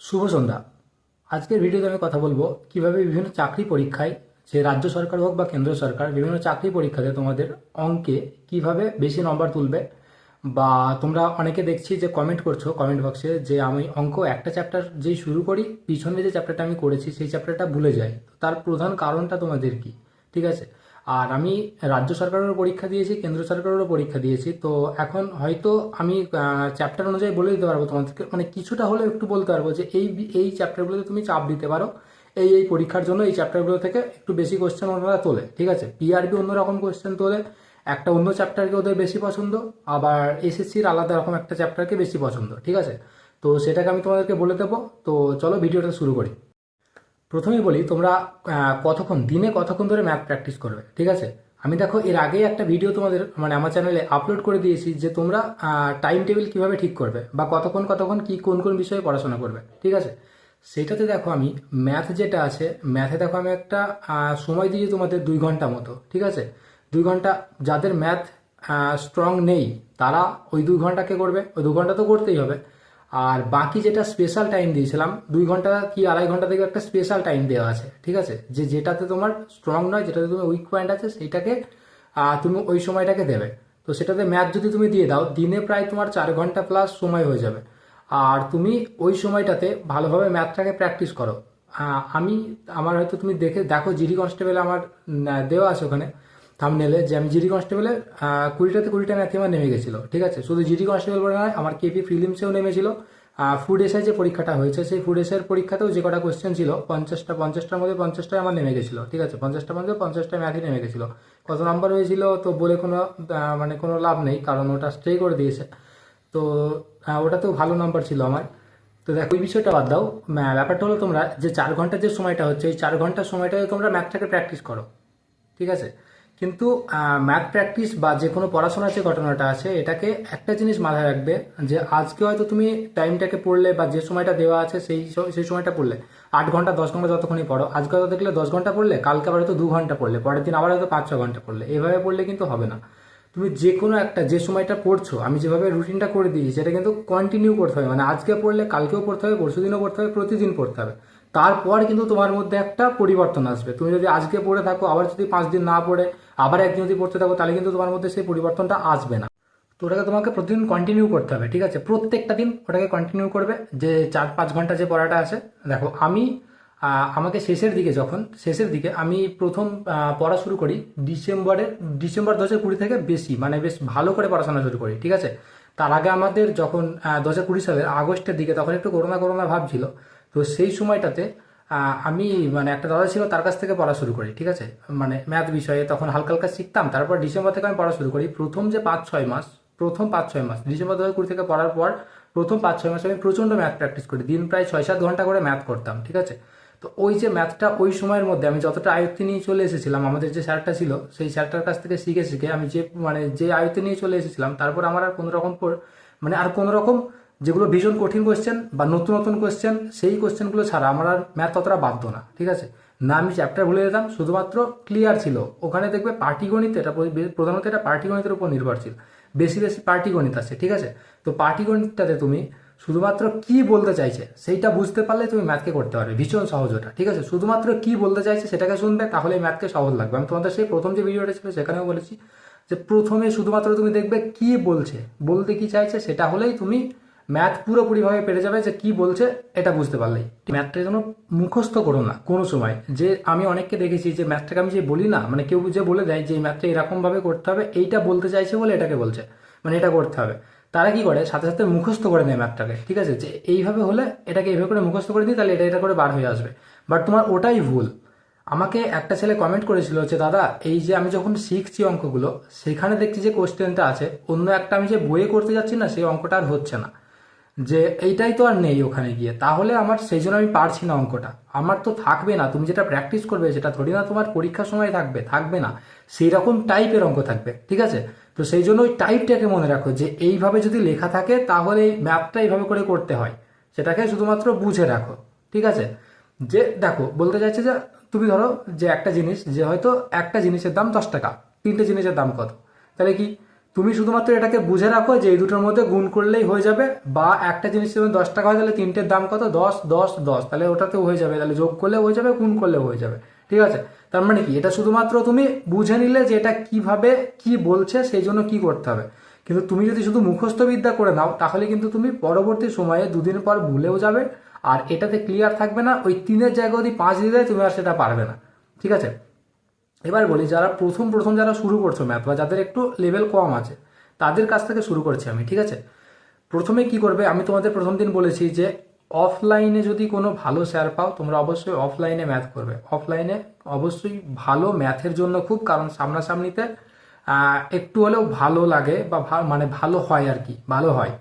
শুভ সন্ধ্যা। আজকের ভিডিওতে আমি কথা বলব কীভাবে বিভিন্ন চাকরি পরীক্ষায় যে রাজ্য সরকার হোক বা কেন্দ্র সরকার বিভিন্ন চাকরি পরীক্ষাতে তোমাদের অঙ্কে কীভাবে বেশি নম্বর তুলবে বা তোমরা অনেকে দেখছি যে কমেন্ট করছ কমেন্ট বক্সে যে আমি অঙ্ক একটা চ্যাপ্টার যেই শুরু করি পিছনে যে চ্যাপ্টারটা আমি করেছি সেই চ্যাপ্টারটা ভুলে যাই। তার প্রধান কারণটা তোমাদের কি? ঠিক আছে? আর আমি রাজ্য সরকারেরও পরীক্ষা দিয়েছি, কেন্দ্র সরকারেরও পরীক্ষা দিয়েছি, তো এখন হয়তো আমি চ্যাপ্টার অনুযায়ী বলে দিতে পারব তোমাদেরকে। মানে কিছুটা হলেও একটু বলতে পারব যে এই এই চ্যাপ্টারগুলোতে তুমি চাপ দিতে পারো। এই এই পরীক্ষার জন্য এই চ্যাপ্টারগুলো থেকে একটু বেশি কোশ্চেন ওনারা তোলে, ঠিক আছে? পিআরবি অন্যরকম কোশ্চেন তোলে, একটা অন্য চ্যাপ্টারকে ওদের বেশি পছন্দ, আবার এসএসসির আলাদা রকম একটা চ্যাপ্টারকে বেশি পছন্দ, ঠিক আছে? তো সেটাকে আমি তোমাদেরকে বলে দেবো। তো চলো ভিডিওটা শুরু করি। প্রথমেই বলি, তোমরা কতক্ষণ, দিনে কতক্ষণ ধরে ম্যাথ প্র্যাকটিস করবে, ঠিক আছে? আমি দেখো, এর আগে একটা ভিডিও তোমাদের মানে আমার চ্যানেলে আপলোড করে দিয়েছি যে তোমরা টাইম টেবিল কীভাবে ঠিক করবে বা কতক্ষণ কতক্ষণ, কি, কোন কোন বিষয়ে পড়াশোনা করবে, ঠিক আছে? সেটাতে দেখো আমি ম্যাথ যেটা আছে ম্যাথে দেখো আমি একটা সময় দিয়েছি তোমাদের দুই ঘণ্টা মতো, ঠিক আছে? দুই ঘণ্টা, যাদের ম্যাথ স্ট্রং নেই, তারা ওই দুই ঘন্টাকে করবে, ওই দু ঘণ্টা তো করতেই হবে। আর বাকি যেটা স্পেশাল টাইম দিয়েছিলাম, দুই ঘণ্টা কি আড়াই ঘণ্টা থেকে একটা স্পেশাল টাইম দেওয়া আছে, ঠিক আছে? যে যেটাতে তোমার স্ট্রং নয়, যেটাতে তোমার উইক পয়েন্ট আছে, সেইটাকে তুমি ওই সময়টাকে দেবে। তো সেটাতে ম্যাথ যদি তুমি দিয়ে দাও, দিনে প্রায় তোমার চার ঘণ্টা প্লাস সময় হয়ে যাবে। আর তুমি ওই সময়টাতে ভালোভাবে ম্যাথটাকে প্র্যাকটিস করো। আমি, আমার হয়তো তুমি দেখে, দেখো জিডি কনস্টেবল আমার দেওয়া আছে ওখানে। থামনেলে যে আমি জিডি কনস্টেবলে কুড়িটাতে কুড়িটা ম্যাথে আমার নেমে গেছিল, ঠিক আছে? শুধু জিডি কনস্টেবল বলে নয়, আমার কেপি ফিলিমসেও নেমেছিল। ফুড এসে যে পরীক্ষাটা হয়েছে, সেই ফুড এসের পরীক্ষাতেও যে কটা কোয়েশ্চেন ছিল, পঞ্চাশটা, পঞ্চাশটার মধ্যে পঞ্চাশটাই আমার নেমে গেছিল, ঠিক আছে? পঞ্চাশটার মধ্যে পঞ্চাশটা ম্যাথই নেমে গেছিল। কত নাম্বার হয়েছিল, তো বলে কোনো মানে কোনো লাভ নেই, কারণ ওটা স্টে করে দিয়েছে। তো ওটাতেও ভালো নাম্বার ছিল আমার। তো দেখো, ওই বিষয়টা বাদ দাও। ব্যাপারটা হলো তোমরা যে চার ঘণ্টার যে সময়টা হচ্ছে, এই চার ঘণ্টার সময়টায় তোমরা ম্যাথটাকে প্র্যাকটিস করো, ঠিক আছে? কিন্তু ম্যাথ প্র্যাকটিস বা যে কোনো পড়াশোনার যে ঘটনাটা আছে, এটাকে একটা জিনিস মাথায় রাখবে যে, আজকে হয়তো তুমি টাইমটাকে পড়লে বা যে সময়টা দেওয়া আছে, সেই সেই সময়টা পড়লে, আট ঘণ্টা, দশ ঘণ্টা যতক্ষণই পড়ো, আজকে হয়তো দেখলে দশ ঘণ্টা পড়লে, কালকে আবার হয়তো দু ঘণ্টা পড়লে, পরের দিন আবার হয়তো পাঁচ, ছ ঘণ্টা পড়লে, এভাবে পড়লে কিন্তু হবে না। তুমি যে কোনো একটা, যে সময়টা পড়ছো, আমি যেভাবে রুটিনটা করে দিয়েছি, সেটা কিন্তু কন্টিনিউ করতে হবে। মানে আজকে পড়লে কালকেও পড়তে হবে পরশু দিনও পড়তে হবে, প্রতিদিন পড়তে হবে। তারপর কিন্তু তোমার মধ্যে একটা পরিবর্তন আসবে। তুমি যদি আজকে পড়ে থাকো, আবার যদি পাঁচ দিন না পড়ে আবার একদিন যদি পড়তে থাকো, তাহলে কিন্তু তোমার মধ্যে সেই পরিবর্তনটা আসবে না। তো ওটাকে তোমাকে প্রতিদিন কন্টিনিউ করতে হবে, ঠিক আছে? প্রত্যেকটা দিন ওটাকে কন্টিনিউ করবে, যে চার পাঁচ ঘণ্টা যে পড়াটা আছে। দেখো, আমি আমাকে শেষের দিকে যখন, শেষের দিকে আমি প্রথম পড়া শুরু করি ডিসেম্বরে ডিসেম্বর দু হাজার কুড়ি থেকে বেশি মানে বেশ ভালো করে পড়াশোনা শুরু করি, ঠিক আছে? তার আগে আমাদের যখন দু হাজার কুড়ি সালের আগস্টের দিকে তখন একটু করোনা করোনা ভাব ছিল, তো সেই সময়টাতে আমি মানে একটা দাদা ছিল তার কাছ থেকে পড়া শুরু করি, ঠিক আছে? মানে ম্যাথ বিষয়ে তখন হালকা হালকা শিখতাম, তারপর ডিসেম্বর থেকে আমি পড়া শুরু করি। প্রথম যে পাঁচ, ছয় মাস, প্রথম পাঁচ, ছয় মাস, ডিসেম্বর দু হাজার কুড়ি থেকে পড়ার পর প্রথম পাঁচ, ছয় মাস আমি প্রচণ্ড ম্যাথ প্র্যাকটিস করি। দিন প্রায় ছয়, সাত ঘণ্টা করে ম্যাথ করতাম, ঠিক আছে? তো ওই যে ম্যাথটা ওই সময়ের মধ্যে আমি যতটা আয়ত্তে নিয়ে চলে এসেছিলাম, আমাদের যে স্যারটা ছিল, সেই স্যারটার কাছ থেকে শিখে শিখে আমি যে মানে যে আয়ত্তে নিয়ে চলে এসেছিলাম, তারপর আমার আর কোনো রকম মানে আর কোনো রকম যেগুলো ভীষণ কঠিন কোয়েশ্চেন বা নতুন নতুন কোশ্চেন সেই কোয়েশ্চেনগুলো ছাড়া আমার আর ম্যাথ ততটা বাধ্য না, ঠিক আছে? না, আমি চ্যাপ্টার ভুলে যেতাম, শুধুমাত্র ক্লিয়ার ছিল। ওখানে দেখবে পাটিগণিত এটা প্রধানত এটা পাটিগণিতের উপর নির্ভরশীল। বেশি বেশি পাটিগণিত আছে, ঠিক আছে? তো পাটিগণিতটাতে তুমি শুধুমাত্র কি বলতে চাইছে, সেইটা বুঝতে পারলে তুমি ম্যাথকে করতে পারবে, ভীষণ সহজ ওটা, ঠিক আছে? শুধুমাত্র কি বলতে চাইছে সেটাকে শুনবে, তাহলে ম্যাথকে সহজ লাগবে। আমি তোমাদের সেই প্রথম যে ভিডিওটা ছিল সেখানেও বলেছি যে প্রথমে শুধুমাত্র তুমি দেখবে কি বলছে, বলতে কি চাইছে, সেটা হলেই তুমি ম্যাথ পুরোপুরিভাবে পেরে যাবে যে কি বলছে এটা বুঝতে পারলেই। ম্যাথটা যেন মুখস্থ করো না কোনো সময়। যে আমি অনেককে দেখেছি যে ম্যাথটাকে আমি যে বলি না মানে কেউ যে বলে দেয় যে এই ম্যাথটা এরকমভাবে করতে হবে, এইটা বলতে চাইছে বলে এটাকে বলছে মানে এটা করতে হবে। তারা কি করে? সাথে সাথে মুখস্থ করে নেয় ম্যাথটাকে, ঠিক আছে? যে এইভাবে হলে এটাকে এইভাবে করে মুখস্থ করে দিই তাহলে এটা এটা করে বার হয়ে আসবে। বাট তোমার ওটাই ভুল। আমাকে একটা ছেলে কমেন্ট করেছিল যে, দাদা, এই যে আমি যখন শিখছি অঙ্কগুলো, সেখানে দেখছি যে কোশ্চেনটা আছে, অন্য একটা আমি যে বইয়ে করতে যাচ্ছি না, সেই অঙ্কটা আর হচ্ছে না। যে এইটাই তো আর নেই ওখানে গিয়ে। তাহলে আমার সেই জন্য আমি পারছি না অঙ্কটা। আমার তো থাকবে না। তুমি যেটা প্র্যাকটিস করবে সেটা ধরি না তোমার পরীক্ষার সময় থাকবে থাকবে না। সেই রকম টাইপের অঙ্ক থাকবে, ঠিক আছে? তো সেই জন্য ওই টাইপটাকে মনে রাখো যে এইভাবে যদি লেখা থাকে তাহলে এই ম্যাপটা এইভাবে করে করতে হয়। সেটাকে শুধুমাত্র বুঝে রাখো, ঠিক আছে? যে দেখো, বলতে চাইছে যে তুমি ধরো যে একটা জিনিস, যে হয়তো একটা জিনিসের দাম দশ টাকা, তিনটে জিনিসের দাম কত? তাহলে কি? তুমি শুধুমাত্র এটাকে বুঝে রাখো যে এই দুটোর মধ্যে গুণ করলেই হয়ে যাবে, বা একটা জিনিস যেমন দশ টাকা হয়, তাহলে তিনটের দাম কত? দশ দশ দশ। তাহলে ওটাতেও হয়ে যাবে, তাহলে যোগ করলে হয়ে যাবে, গুণ করলে হয়ে যাবে। ঠিক আছে? তার মানে কি? এটা শুধুমাত্র তুমি বুঝে নিলে যে এটা কীভাবে কি বলছে, সেই জন্য কি করতে হবে। কিন্তু তুমি যদি শুধু মুখস্থবিদ্যা করে নাও, তাহলে কিন্তু তুমি পরবর্তী সময়ে দুদিন পর ভুলেও যাবে, আর এটাতে ক্লিয়ার থাকবে না, ওই তিনের জায়গায় যদি পাঁচ দিলে তুমি আর সেটা পারবে না। ঠিক আছে? এবার বলি, যারা প্রথম প্রথম যারা শুরু করছ ম্যাথ বা যাদের একটু লেভেল কম আছে, তাদের কাছ থেকে শুরু করছি আমি, ঠিক আছে? প্রথমে কি করবে, আমি তোমাদের প্রথম দিন বলেছি যে অফলাইনে যদি কোনো ভালো স্যার পাও, তোমরা অবশ্যই অফলাইনে ম্যাথ করবে। অফলাইনে অবশ্যই ভালো ম্যাথের জন্য খুব, কারণ সামনাসামনিতে একটু হলেও ভালো লাগে বা মানে ভালো হয় আর কি, ভালো হয়,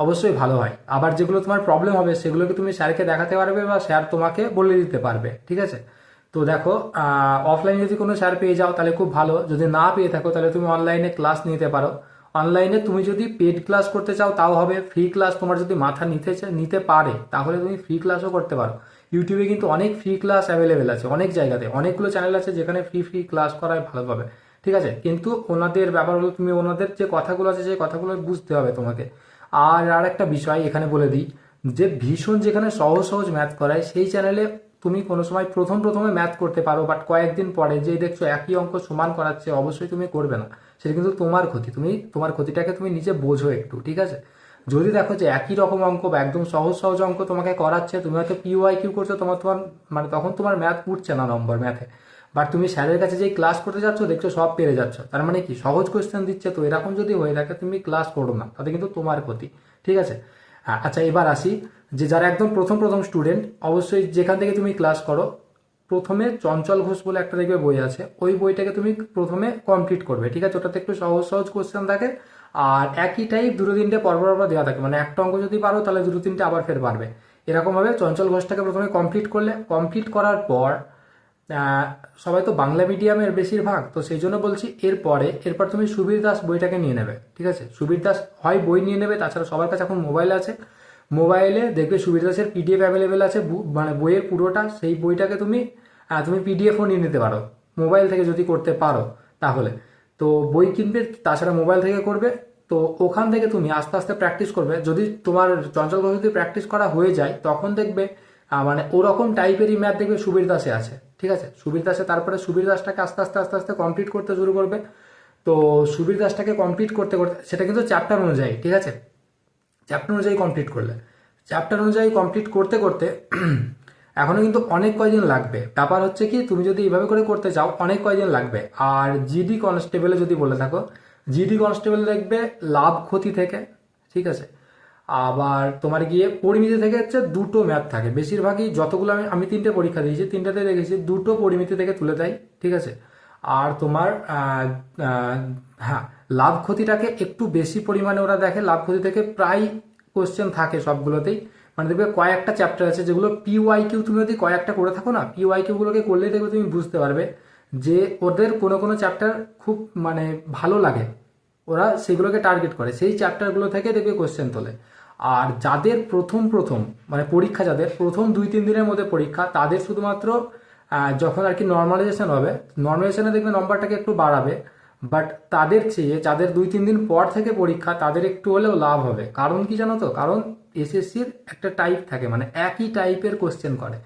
অবশ্যই ভালো হয়। আবার যেগুলো তোমার প্রবলেম হবে, সেগুলোকে তুমি স্যারকে দেখাতে পারবে বা স্যার তোমাকে বলে দিতে পারবে, ঠিক আছে? তো দেখো অফলাইনে যদি কোনো স্যার পেয়ে যাও, তাহলে খুব ভালো। যদি না পেয়ে থাকো, তাহলে তুমি অনলাইনে ক্লাস নিতে পারো। অনলাইনে তুমি যদি পেড ক্লাস করতে চাও, তাও হবে। ফ্রি ক্লাস তোমার যদি মাথা নিতে নিতে পারে, তাহলে তুমি ফ্রি ক্লাসও করতে পারো। ইউটিউবে কিন্তু অনেক ফ্রি ক্লাস অ্যাভেলেবেল আছে, অনেক জায়গাতে। অনেকগুলো চ্যানেল আছে যেখানে ফ্রি ফ্রি ক্লাস করায় ভালোভাবে ঠিক আছে? কিন্তু ওনাদের ব্যাপার হলো, তুমি ওনাদের যে কথাগুলো আছে, সেই কথাগুলো বুঝতে হবে তোমাকে। আর আর একটা বিষয় এখানে বলে দিই, যে ভীষণ যেখানে সহজ সহজ ম্যাথ করায়, সেই চ্যানেলে তুমি কোনো সময় প্রথম প্রথমে ম্যাথ করতে পারো বাট কয়েকদিন পরে যে দেখছ একই অঙ্ক সমান করাচ্ছে অবশ্যই তুমি করবে না। সেটা কিন্তু তোমার ক্ষতি। তুমি, তোমার ক্ষতিটাকে তুমি নিজে বোঝো একটু, ঠিক আছে? যদি দেখো যে একই রকম অঙ্ক বা একদম সহজ সহজ অঙ্ক তোমাকে করাচ্ছে, তুমি হয়তো পিওয়াই কিউ করছ, তোমার তোমার মানে তখন তোমার ম্যাথ উঠছে না নম্বর ম্যাথে বাট তুমি স্যারের কাছে যেই ক্লাস করতে যাচ্ছ, দেখছ সব পেরে যাচ্ছ। তার মানে কি? সহজ কোয়েশ্চেন দিচ্ছে, তো এরকম যদি হয়ে থাকে, তুমি ক্লাস করো না, তাতে কিন্তু তোমার ক্ষতি, ঠিক আছে? আচ্ছা এবার আসি যে যারা একদম প্রথম প্রথম স্টুডেন্ট অবশ্যই যেখান থেকে তুমি ক্লাস করো, প্রথমে চঞ্চল ঘোষ বলে একটা দেখবে বই আছে, ওই বইটাকে তুমি প্রথমে কমপ্লিট করবে, ঠিক আছে? ওটাতে একটু সহজ সহজ কোশ্চেন থাকে আর একই টাইপ দুটো তিনটে পরপর পরপর দেওয়া থাকে মানে একটা অঙ্ক যদি পারো তাহলে দুটো তিনটে আবার ফের পারবে এরকমভাবে চঞ্চল ঘোষটাকে প্রথমে কমপ্লিট করলে কমপ্লিট করার পর সবাই তো বাংলা মিডিয়ামের বেশিরভাগ, তো সেই জন্য বলছি এরপরে, এরপর তুমি সুবীর দাস বইটাকে নিয়ে নেবে, ঠিক আছে? সুবীর দাস হয় বই নিয়ে নেবে, তাছাড়া সবার কাছে এখন মোবাইল আছে। মোবাইলে দেখবে সুবীর দাসের পিডিএফ অ্যাভেলেবেল আছে মানে বইয়ের পুরোটা, সেই বইটাকে তুমি তুমি পিডিএফও নিয়ে নিতে পারো, মোবাইল থেকে যদি করতে পারো তাহলে। তো বই কিনবে, তাছাড়া মোবাইল থেকে করবে, তো ওখান থেকে তুমি আস্তে আস্তে প্র্যাকটিস করবে। যদি তোমার চঞ্চল যদি প্র্যাকটিস করা হয়ে যায়, তখন দেখবে মানে ওরকম টাইপেরই ম্যাথ দেখবে সুবীর দাসে আছে। ঠিক আছে? সুবীর দাসে তারপরে সুবীর দাসটাকে আস্তে আস্তে আস্তে আস্তে কমপ্লিট করতে শুরু করবে। তো সুবীর দাসটাকে কমপ্লিট করতে করতে সেটা কিন্তু চ্যাপ্টার অনুযায়ী, ঠিক আছে? চ্যাপ্টার অনুযায়ী কমপ্লিট করলে। চ্যাপ্টার অনুযায়ী কমপ্লিট করতে করতে এখনও কিন্তু অনেক কয়দিন লাগবে। ব্যাপার হচ্ছে কি, তুমি যদি এইভাবে করে করতে চাও, অনেক কয়দিন লাগবে। আর জিডি কনস্টেবলে যদি বলে থাকো জিডি কনস্টেবল দেখবে লাভ ক্ষতি থেকে, ঠিক আছে? আবার তোমার গিয়ে পরিমিতি থেকে হচ্ছে দুটো ম্যাথ থাকে। বেশিরভাগই যতগুলো আমি আমি তিনটে পরীক্ষা দিয়েছি তিনটাতে দেখেছি দুটো পরিমিতি থেকে তুলে দেয়, ঠিক আছে? আর তোমার হ্যাঁ লাভ ক্ষতিটাকে একটু বেশি পরিমাণে ওরা দেখে। লাভ ক্ষতি থেকে প্রায় কোশ্চেন থাকে সবগুলোতেই। মানে দেখবে কয়েকটা চ্যাপ্টার আছে যেগুলো পিওয়াই কিউ তুমি যদি কয়েকটা করে থাকো না পিওয়াই কিউ গুলোকে করলেই দেখবে তুমি বুঝতে পারবে যে ওদের কোনো কোনো চ্যাপ্টার খুব মানে ভালো লাগে। ওরা সেগুলোকে টার্গেট করে। সেই চ্যাপ্টারগুলো থেকে দেখবে কোশ্চেন তোলে। আর যাদের প্রথম প্রথম মানে পরীক্ষা যাদের, প্রথম দুই, তিন দিনের মধ্যে পরীক্ষা, তাদের শুধুমাত্র যখন আর কি নর্মালাইজেশন হবে নর্মালাইজেশনে দেখবে নম্বরটাকে একটু বাড়াবে বাট তাদের চেয়ে যাদের দুই, তিন দিন পর থেকে পরীক্ষা, তাদের একটু হলেও লাভ হবে। কারণ কি জানো তো? কারণ এসএসসির একটা টাইপ থাকে মানে একই টাইপের কোশ্চেন করে।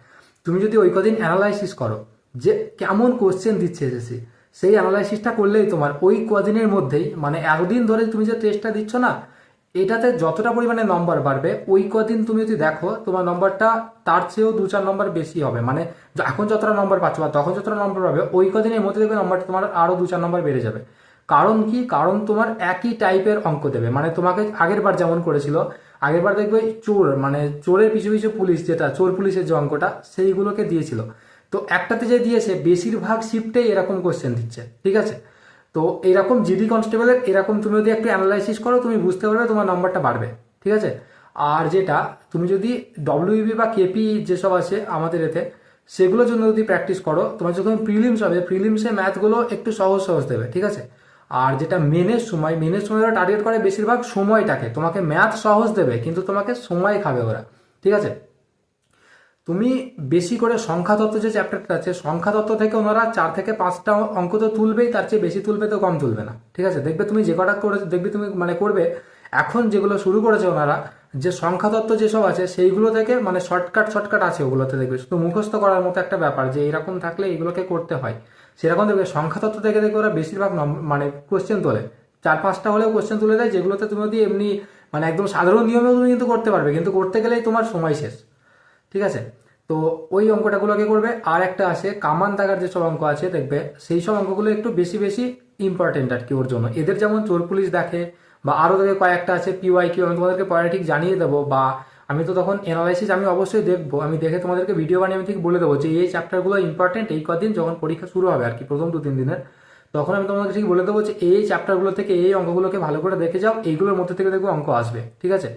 তুমি যদি ওই কদিন অ্যানালাইসিস করো, যে কেমন কোশ্চেন দিচ্ছে এসএসসি সেই অ্যানালাইসিসটা করলেই তোমার ওই কদিনের মধ্যেই মানে এতদিন ধরে তুমি যে টেস্টটা দিচ্ছ না এটাতে যতটা পরিমাণে নম্বর বাড়বে, ওই কদিন তুমি যদি দেখো, তোমার নম্বরটা তার চেয়েও দু চার নম্বর বেশি হবে। মানে এখন যতটা নম্বর পাচ্ছ বা তখন যতটা নম্বর পাবে, ওই কদিনের মধ্যে দেখবে নম্বরটা তোমার আরও দু চার নম্বর বেড়ে যাবে। কারণ কি? কারণ তোমার একই টাইপের অঙ্ক দেবে। মানে তোমাকে আগের বার যেমন করেছিল, আগের বার দেখবে চোর মানে চোরের পিছু পিছু পুলিশ যেটা, চোর পুলিশের যে অঙ্কটা, সেইগুলোকে দিয়েছিল। তো একটাতে যে দিয়েছে, বেশিরভাগ শিফটেই এরকম কোশ্চেন দিচ্ছে। ঠিক আছে? তো এরকম জিডি কনস্টেবলের এরকম তুমি যদি একটু অ্যানালাইসিস করো, তুমি বুঝতে পারবে তোমার নাম্বারটা বাড়বে, ঠিক আছে? আর যেটা, তুমি যদি ডব্লিউবি বা কেপি যেসব আছে আমাদের এতে, সেগুলোর জন্য যদি প্র্যাকটিস করো, তোমার যখন প্রিলিমস হবে প্রিলিমসে ম্যাথগুলো একটু সহজ সহজ দেবে, ঠিক আছে? আর যেটা মেনের সময় মেনের সময় ওরা টার্গেট করে বেশিরভাগ সময়টাকে, তোমাকে ম্যাথ সহজ দেবে, কিন্তু তোমাকে সময় খাবে ওরা, ঠিক আছে? তুমি বেশি করে সংখ্যাতত্ত্ব যে চ্যাপ্টারটা আছে, সংখ্যাতত্ত্ব থেকে ওনারা চার থেকে পাঁচটা অঙ্ক তো তুলবেই, তার চেয়ে বেশি তুলবে তো কম তুলবে না। ঠিক আছে? দেখবে তুমি যে কটা করে দেখবে তুমি মানে করবে, এখন যেগুলো শুরু করেছে ওনারা, যে সংখ্যাতত্ত্ব যেসব আছে, সেইগুলো থেকে মানে শর্টকাট শর্টকাট আছে ওগুলোতে দেখবে। শুধু মুখস্থ করার মতো একটা ব্যাপার যে এরকম থাকলে এগুলোকে করতে হয়। সেরকম দেখবে সংখ্যাতত্ত্ব থেকে দেখবে ওরা বেশিরভাগ মানে কোশ্চেন তোলে। চার, পাঁচটা হলেও কোশ্চেন তুলে দেয়, যেগুলোতে তুমি যদি এমনি মানে একদম সাধারণ নিয়মেও তুমি কিন্তু করতে পারবে, কিন্তু করতে গেলেই তোমার সময় শেষ। ঠিক আছে? তো ওই অঙ্কটাগুলোকে করবে। আর একটা আছে, কামান দাগার যেসব অঙ্ক আছে, দেখবে সেই সব অঙ্কগুলো একটু বেশি বেশি ইম্পর্টেন্ট আর কি ওর জন্য। এদের যেমন চোর পুলিশ দেখে, বা আরও দেখে কয়েকটা আছে পিওয়াই কিউ আমি তোমাদেরকে পরে ঠিক জানিয়ে দেবো, বা আমি তো তখন অ্যানালাইসিস আমি অবশ্যই দেখব। আমি দেখে তোমাদেরকে ভিডিও বানিয়ে আমি ঠিক বলে দেবো যে এই চ্যাপ্টারগুলো ইম্পর্টেন্ট এই কদিন যখন পরীক্ষা শুরু হবে আর কি, প্রথম দু তিন দিনের, তখন আমি তোমাদেরকে ঠিক বলে দেবো যে এই চ্যাপ্টারগুলো থেকে এই অঙ্কগুলোকে ভালো করে দেখে যাও, এইগুলোর মধ্যে থেকে দেখবে অঙ্ক আসবে, ঠিক আছে?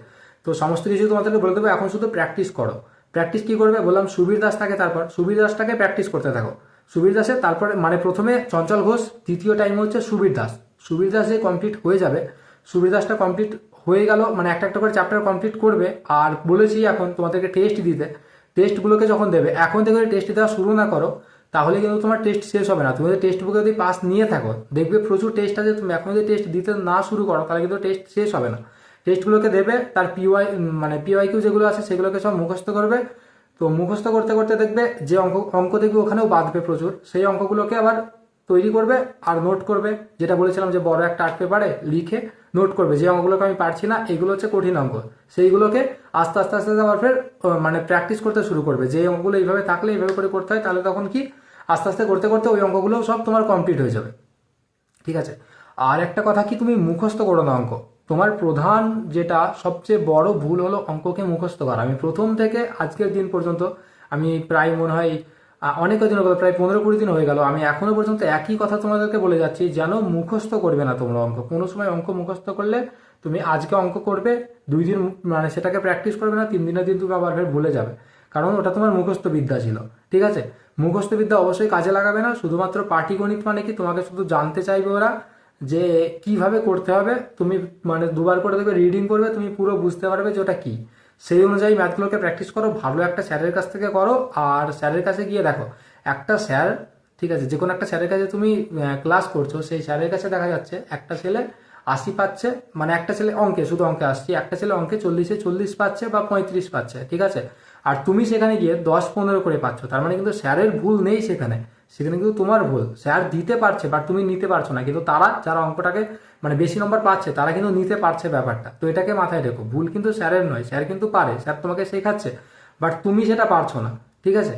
তো সমস্ত কিছু তোমাদেরকে বলে দেবো, এখন শুধু প্র্যাকটিস করো। প্র্যাকটিস কি করবে? বললাম, সুবীর দাস থাকে তারপর। সুবীর দাসটাকে প্র্যাকটিস করতে থাকো। সুবীর দাসের তারপরে মানে প্রথমে চঞ্চল ঘোষ, দ্বিতীয় টাইম হচ্ছে সুবীর দাস। সুবীর দাস যে কমপ্লিট হয়ে যাবে, সুবীর দাসটা কমপ্লিট হয়ে গেল মানে একটা একটা করে চ্যাপ্টার কমপ্লিট করবে, আর বলেছি এখন তোমাদেরকে টেস্ট দিতে। টেস্টগুলোকে যখন দেবে, এখন থেকে যদি টেস্ট দেওয়া শুরু না করো, তাহলে কিন্তু তোমার টেস্ট শেষ হবে না। তুমি যদি টেস্ট বুকে যদি পাস নিয়ে থাকো, দেখবে প্রচুর টেস্ট আছে, তুমি এখন যদি টেস্ট দিতে না শুরু করো, তাহলে কিন্তু টেস্ট শেষ হবে না। টেস্টগুলোকে দেবে, তার পিওয়াই মানে পিওয়াই কিউ যেগুলো আছে সেগুলোকে সব মুখস্থ করবে। তো মুখস্থ করতে করতে দেখবে যে অঙ্ক অঙ্ক দেখবে ওখানেও বাঁধবে প্রচুর। সেই অঙ্কগুলোকে আবার তৈরি করবে আর নোট করবে। যেটা বলেছিলাম যে বড় একটা আর্ট পেপারে লিখে নোট করবে যে অঙ্কগুলোকে আমি পারছি না, এগুলো হচ্ছে কঠিন অঙ্ক। সেইগুলোকে আস্তে আস্তে আস্তে আবার ফের মানে প্র্যাকটিস করতে শুরু করবে। যে অঙ্কগুলো এইভাবে থাকলে এইভাবে করে করতে হয়, তাহলে তখন কি আস্তে আস্তে করতে করতে ওই অঙ্কগুলোও সব তোমার কমপ্লিট হয়ে যাবে। ঠিক আছে? আর একটা কথা কি তুমি মুখস্থ করো না অঙ্ক? তোমার প্রধান যেটা সবচেয়ে বড় ভুল হলো অঙ্ককে মুখস্থ করা। আমি প্রথম থেকে আজকের দিন পর্যন্ত আমি প্রায় মনে হয় অনেক দিন হয়ে প্রায় পনেরো কুড়ি দিন হয়ে গেল, আমি এখনও পর্যন্ত একই কথা তোমাদেরকে বলে যাচ্ছি, যেন মুখস্থ করবে না তোমরা অঙ্ক। কোনো সময় অঙ্ক মুখস্থ করলে তুমি আজকে অঙ্ক করবে, দুই দিন মানে সেটাকে প্র্যাকটিস করবে না, তিন দিনের দিন তুমি আবার ফের ভুলে যাবে। কারণ ওটা তোমার মুখস্থ বিদ্যা ছিল, ঠিক আছে? মুখস্থ বিদ্যা অবশ্যই কাজে লাগাবে না, শুধুমাত্র পাটিগণিত মানে কি তোমাকে শুধু জানতে চাইবে ওরা যে কীভাবে করতে হবে, তুমি মানে দুবার করে দেবে রিডিং করবে, তুমি পুরো বুঝতে পারবে যে ওটা কি। সেই অনুযায়ী ম্যাথগুলোকে প্র্যাকটিস করো, ভালো একটা স্যারের কাছ থেকে করো, আর স্যারের কাছে গিয়ে দেখো, একটা স্যার, ঠিক আছে যে কোনো একটা স্যারের কাছে তুমি ক্লাস করছ, সেই স্যারের কাছে দেখা যাচ্ছে, একটা ছেলে আশি পাচ্ছে মানে একটা ছেলে অঙ্কে, শুধু অঙ্কে আসছি, একটা ছেলে অঙ্কে চল্লিশে চল্লিশ পাচ্ছে বা পঁয়ত্রিশ পাচ্ছে, ঠিক আছে? আর তুমি সেখানে গিয়ে দশ পনেরো করে পাচ্ছ, তার মানে কিন্তু স্যারের ভুল নেই সেখানে। সেখানে কিন্তু তোমার ভুল। স্যার দিতে পারছে বাট তুমি নিতে পারছ না। কিন্তু তারা যারা অঙ্কটাকে মানে বেশি নম্বর পাচ্ছে, তারা কিন্তু নিতে পারছে ব্যাপারটা। তো এটাকে মাথায় রেখো। ভুল কিন্তু স্যারের নয়, স্যার কিন্তু পারে, স্যার তোমাকে শেখাচ্ছে বাট তুমি সেটা পারছ না, ঠিক আছে?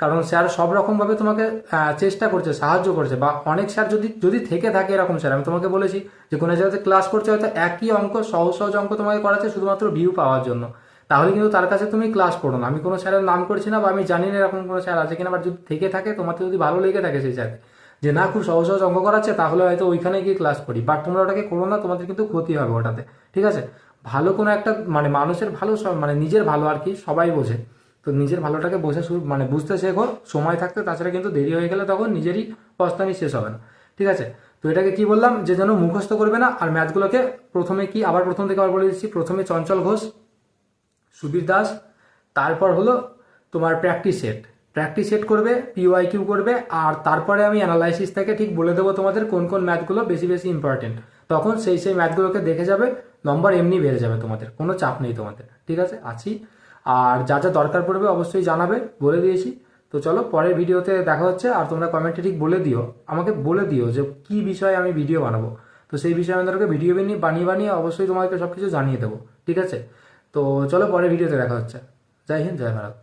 কারণ স্যার সব রকমভাবে তোমাকে চেষ্টা করছে, সাহায্য করছে, বা অনেক স্যার যদি যদি থেকে থাকে এরকম স্যার, আমি তোমাকে বলেছি যে কোনো জায়গাতে ক্লাস করছে হয়তো একই অঙ্ক, সহজ সহজ অঙ্ক তোমাকে করাচ্ছে, শুধুমাত্র ভিউ পাওয়ার জন্য। তাহলে কিন্তু তার কাছে তুমি ক্লাস করো না। আমি কোনো স্যারের নাম করছি না বা আমি জানি না এরকম কোনো স্যার আছে কিনা বা যদি থেকে থাকে তোমাকে যদি ভালো লেগে থাকে সেই স্যার, যে না, খুব সহজ সহজ অঙ্ক করাচ্ছে, তাহলে হয়তো ওইখানে গিয়ে ক্লাস করি বাট তোমরা ওটাকে করো না, তোমাদের কিন্তু ক্ষতি হবে ওটাতে, ঠিক আছে? ভালো কোনো একটা মানে মানুষের ভালো মানে নিজের ভালো আর কি, সবাই বোঝে। তো নিজের ভালোটাকে বোঝা শুরু মানে বুঝতে শেখো, সময় থাকতে, তাছাড়া কিন্তু দেরি হয়ে গেলে তখন নিজেরই পস্তানি শেষ হবে না, ঠিক আছে? তো এটাকে কি বললাম? যে যেন মুখস্থ করবে না, আর ম্যাথগুলোকে প্রথমে কি, আবার প্রথম থেকে আবার বলে দিচ্ছি, প্রথমে চঞ্চল ঘোষ সুবীর দাস। তারপর হলো তোমার প্র্যাকটিস সেট প্র্যাকটিস সেট করবে পিওয়াই কিউ করবে, আর তারপরে আমি অ্যানালাইসিস থেকে ঠিক বলে দেবো তোমাদের কোন কোন ম্যাথগুলো বেশি বেশি ইম্পর্টেন্ট তখন সেই সেই ম্যাথগুলোকে দেখে যাবে নম্বর এমনি বেড়ে যাবে তোমাদের, কোনো চাপ নেই তোমাদের। ঠিক আছে? আছি। আর যা যা দরকার পড়বে অবশ্যই জানাবে, বলে দিয়েছি। তো চলো, পরের ভিডিওতে দেখা হচ্ছে, আর তোমরা কমেন্টে ঠিক বলে দিও। আমাকে বলে দিও যে কি বিষয়ে আমি ভিডিও বানাবো। তো সেই বিষয়ে আমি তোমাকে ভিডিও বানিয়ে বানিয়ে, অবশ্যই তোমাদেরকে সব কিছু জানিয়ে দেবো। ঠিক আছে? তো চলো পরের ভিডিওতে দেখা হচ্ছে। জয় হিন্দ জয় ভারত।